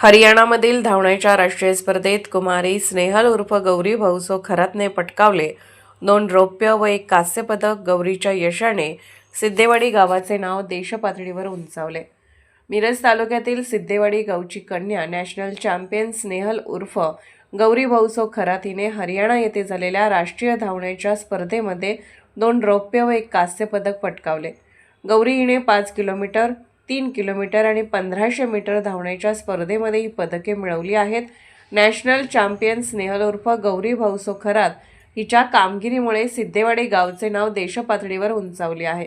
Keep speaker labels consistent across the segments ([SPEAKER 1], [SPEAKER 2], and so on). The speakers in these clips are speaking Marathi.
[SPEAKER 1] हरियाणामधील धावण्याच्या राष्ट्रीय स्पर्धेत कुमारी स्नेहल उर्फ गौरी भाऊसो खरातने पटकावले. दोन रौप्य व एक कांस्य पदक गौरीच्या यशाने सिद्धेवाडी गावाचे नाव देशपातळीवर उंचावले. मिरज तालुक्यातील सिद्धेवाडी गावची कन्या नॅशनल चॅम्पियन स्नेहल उर्फ गौरी भाऊसो खरात हिने हरियाणा येथे झालेल्या राष्ट्रीय धावण्याच्या स्पर्धेमध्ये दोन रौप्य व एक कांस्य पदक पटकावले. गौरी हिने पाच किलोमीटर तीन किलोमीटर आणि पंधराशे मीटर धावण्याच्या स्पर्धेमध्ये ही पदके मिळवली आहेत. नॅशनल चॅम्पियन स्नेहल उर्फ गौरी भाऊसो खरात हिच्या कामगिरीमुळे सिद्धेवाडी गावचे नाव देशपातळीवर उंचावले आहे.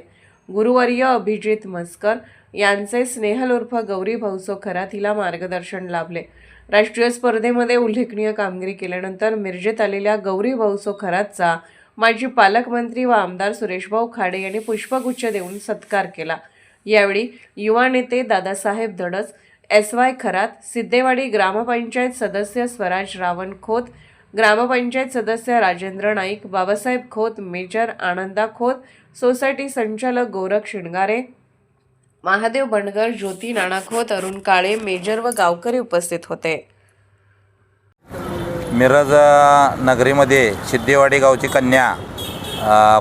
[SPEAKER 1] गुरुवर्य अभिजित मस्कर यांचे स्नेहल उर्फ गौरी भाऊसो खरात हिला मार्गदर्शन लाभले. राष्ट्रीय स्पर्धेमध्ये उल्लेखनीय कामगिरी केल्यानंतर मिरजेत आलेल्या गौरी भाऊसो खरातचा माजी पालकमंत्री व आमदार सुरेशभाऊ खाडे यांनी पुष्पगुच्छ देऊन सत्कार केला. यावेळी युवा नेते दादासाहेब धडस एस वाय खरात सिद्धेवाडी ग्रामपंचायत सदस्य स्वराज रावण खोत ग्रामपंचायत सदस्य राजेंद्र नाईक बाबासाहेब खोत मेजर आनंदा खोत सोसायटी संचालक गोरख शिणगारे महादेव बंडगर ज्योती नाना खोत अरुण काळे मेजर व गावकरी उपस्थित होते.
[SPEAKER 2] मिरज नगरीमध्ये सिद्धेवाडी गावची कन्या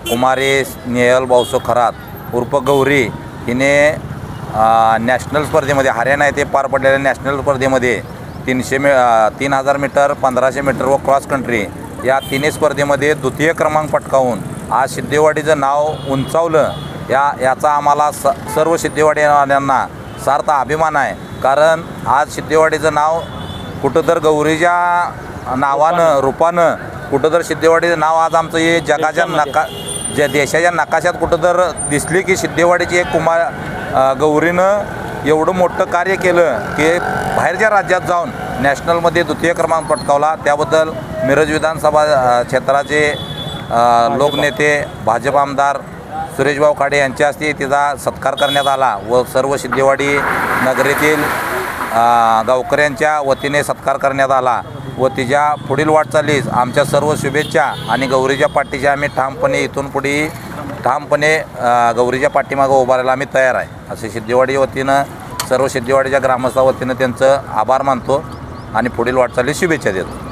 [SPEAKER 2] कुमारी स्नेहल भाऊसो खरात उर्फ गौरी हिने अ, नॅशनल स्पर्धेमध्ये हरियाणा येथे पार पडलेल्या नॅशनल स्पर्धेमध्ये तीनशे मी तीन हजार मीटर पंधराशे मीटर व क्रॉस कंट्री या तिन्ही स्पर्धेमध्ये द्वितीय क्रमांक पटकावून आज सिद्धेवाडीचं नाव उंचावलं. या याचा आम्हाला स सर्व सिद्धेवाडीवाल्यांना सार्थ अभिमान आहे. कारण आज सिद्धेवाडीचं नाव कुठं तर गौरीच्या नावानं रूपानं कुठं तर सिद्धेवाडीचं नाव आज आमचं हे जगाच्या नका ज्या देशाच्या नकाशात कुठं तर दिसली की सिद्धेवाडीची एक कुमार गौरीनं एवढं मोठं कार्य केलं की बाहेरच्या राज्यात जाऊन नॅशनलमध्ये द्वितीय क्रमांक पटकावला. त्याबद्दल मिरज विधानसभा क्षेत्राचे लोकनेते भाजप आमदार सुरेशभाऊ खाडे यांच्या हस्ते तिचा सत्कार करण्यात आला व सर्व सिद्धेवाडी नगरीतील गावकऱ्यांच्या वतीने सत्कार करण्यात आला. व तिच्या पुढील वाटचालीस आमच्या सर्व शुभेच्छा आणि गौरीच्या पाठीच्या आम्ही ठामपणे इथून पुढे ठामपणे गौरीच्या पाठीमागं उभारायला आम्ही तयार आहे. असे सिद्धेवाडी वतीनं सर्व सिद्धेवाडीच्या ग्रामस्था वतीनं त्यांचं आभार मानतो आणि पुढील वाटचालीस शुभेच्छा देतो.